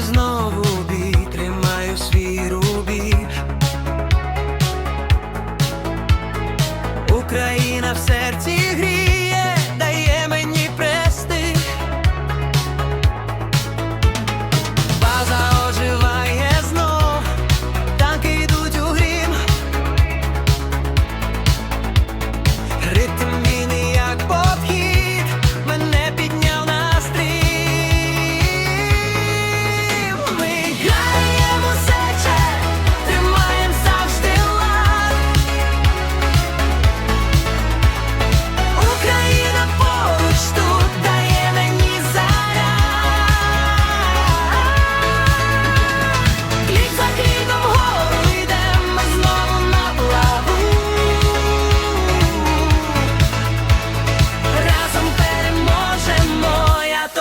і знову бій, тримаю свій рубіж. Україна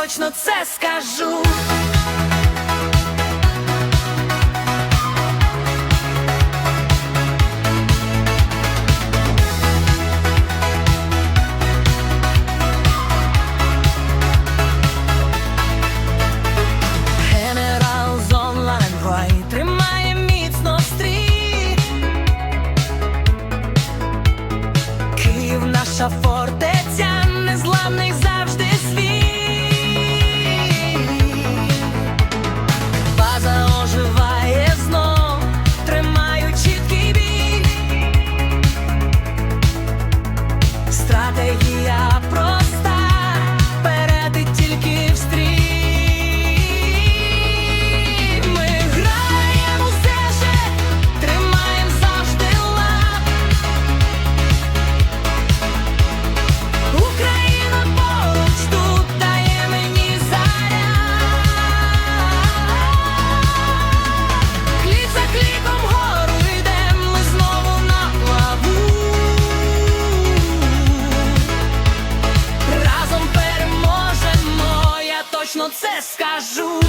точно це скажу. Наша фортеця незламних точно це скажу.